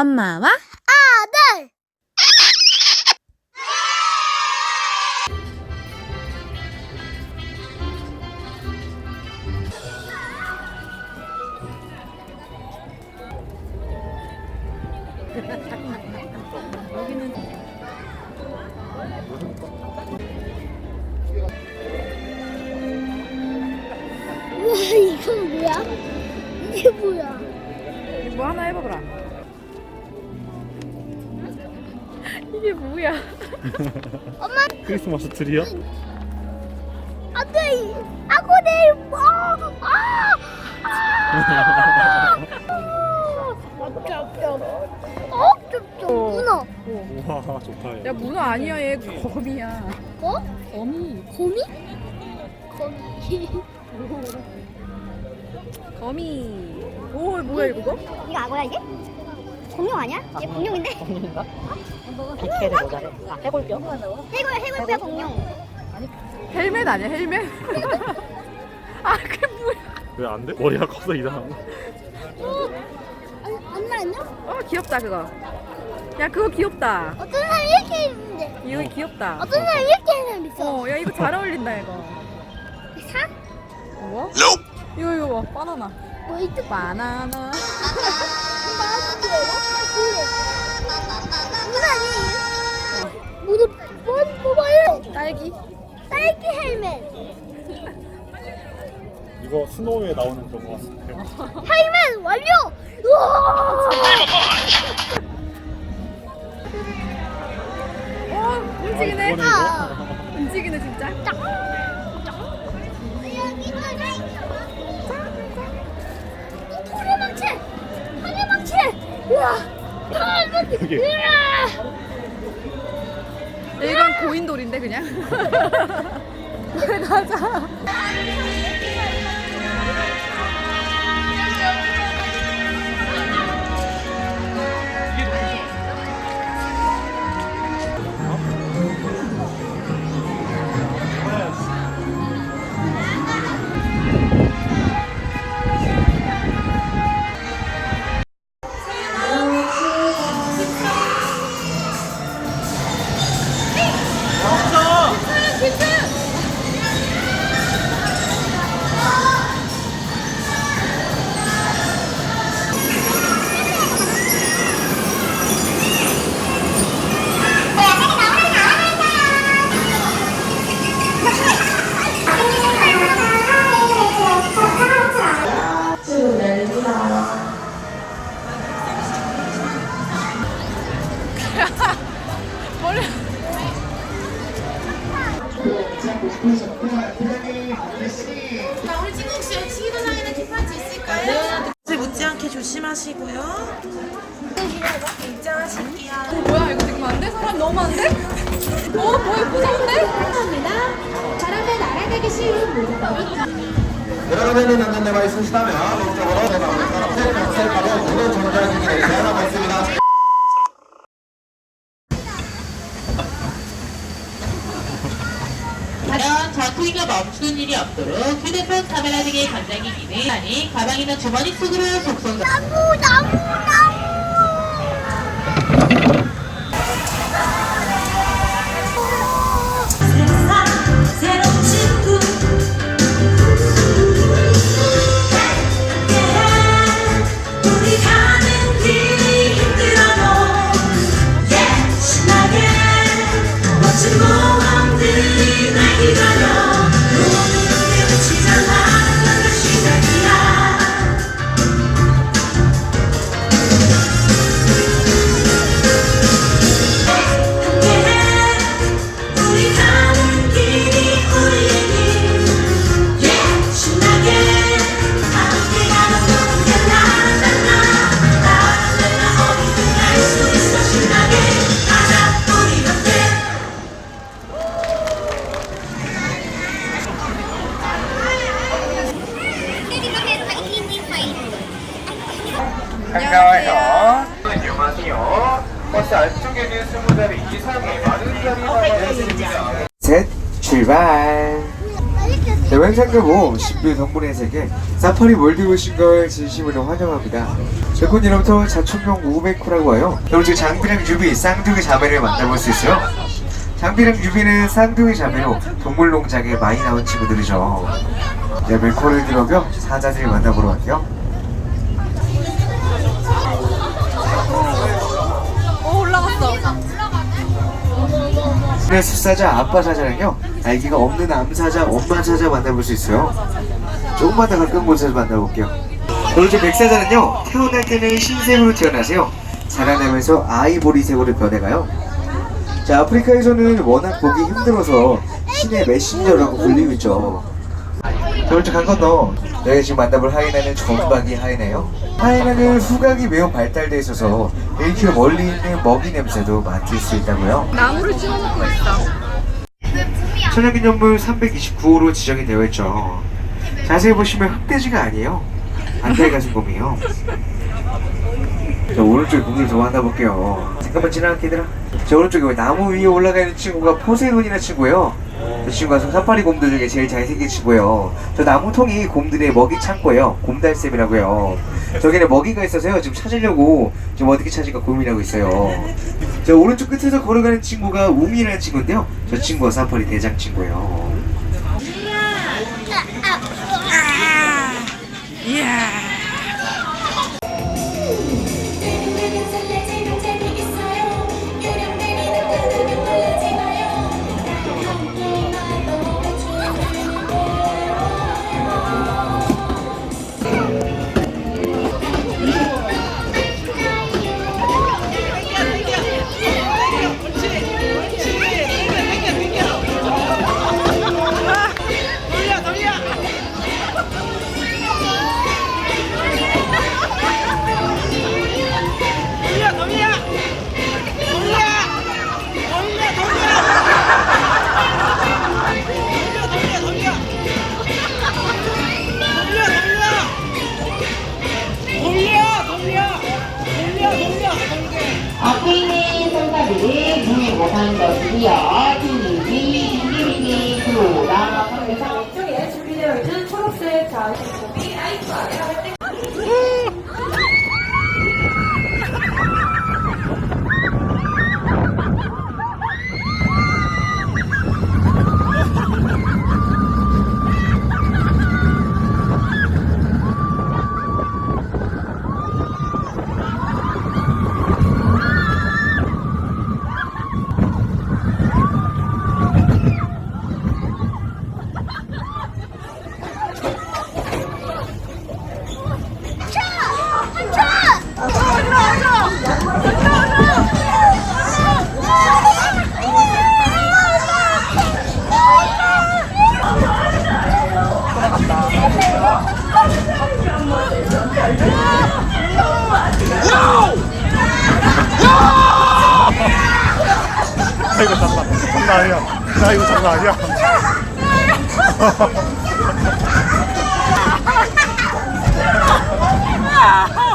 엄마와 아들. 우와 이건 뭐야? 이게 뭐야? 뭐 하나 해봐보라. 뭐야? 엄마 크리스마스 트리요? 안돼 아고 내일 뭐? 아! 아! 쩝쩝. 어? 쩝쩝. 문어. 우와 좋다 야 문어 아니야 얘 거미야. 어? 거미. 거미? 거미. 거미. 오 뭐야 이거? 이거 악어야 이게? 공룡 아니야? 얘 공룡인데? 공룡인가? 비케를 모자래. 아, 해골뼈? 해골 해골뼈 공룡. 헬멧 아니야 헬멧? 아 그게 뭐야? 왜 안 돼? 머리가 커서 이상한 안, 안 말했냐? 어 귀엽다 그거. 야 그거 귀엽다. 어떤 사람 이렇게 있는데 이거 귀엽다. 어떤 사람 이렇게 하는 사람 있어. 어, 야 이거 잘 어울린다 이거. 사? 뭐? 이거 이거 봐. 바나나. 뭐 이쪽 바나나. 뽑아요. 딸기. 딸기 헬멧. 이거 스노우에 나오는 그런 거 같은데 헬멧 완료. 우와. 가자. 조심하시고요. 입장하실게요. 뭐야 이거 지금 안 돼? 사람 너무 안 돼? 어 뭐야 무서운데? 바람에 날아가기 쉬운 문법이 여러 가지 안전대가 있으시다면 목적으로 셀카, 셀카로 모두 전달하시기 바랍니다. 있습니다. 과연 전투기가 멈추는 일이 없도록 휴대폰 카메라 등의 간장이 기능 아니 가방이나 주머니 속으로 속속 나무 나무 나무 안녕하세요. 안녕하세요. 버스 안쪽에는 20자리 이상의 많은 자리가 있습니다. 셋, 출발. 신비 동물의 세계 사파리 월드 오신 걸 진심으로 환영합니다. 백군 이름부터 자충명 우메코라고 하여 그리고 지금 장비랑 유비 쌍둥이 자매를 만나볼 수 있어요. 장비랑 유비는 쌍둥이 자매로 동물농장에 많이 나온 친구들이죠. 네, 메코를 들어며 사자들을 만나보러 갈게요. 네, 숫사자 아빠 사자는요? 아기가 없는 암사자 엄마 사자 만나볼 수 있어요. 조금만 더 가까운 곳에서 만나볼게요. 이제 백사자는요 태어날 때는 흰색으로 태어나세요. 자라나면서 아이보리색으로 변해가요. 자 아프리카에서는 워낙 보기 힘들어서 신의 메신저라고 불리고 있죠 자 오른쪽 한 건너 여기 지금 만나볼 하이나는 전박이 하이나예요 하이나는 후각이 매우 발달돼 있어서 1km 멀리 있는 먹이 냄새도 맡을 수 있다고요 나무를 찍어놓고 있어. 천연기념물 329호로 지정이 되어 있죠. 자세히 보시면 흑돼지가 아니에요. 안달가슴곰이에요. 자 오른쪽에 공을 더 만나볼게요. 잠깐만 지나갈게 얘들아. 자 오른쪽에 나무 위에 올라가 있는 친구가 포세이돈이라는 친구예요. 저 친구가 사파리 곰들 중에 제일 잘생긴 친구예요. 저 나무통이 곰들의 먹이 창고예요. 곰달샘이라고요. 저기는 먹이가 있어서요. 지금 찾으려고 지금 어떻게 찾을까 고민하고 있어요. 저 오른쪽 끝에서 걸어가는 친구가 우미라는 친구인데요. 저 친구가 사파리 대장 친구예요. 내는 呀 장난 아니야. 나 이거 장난 아니야.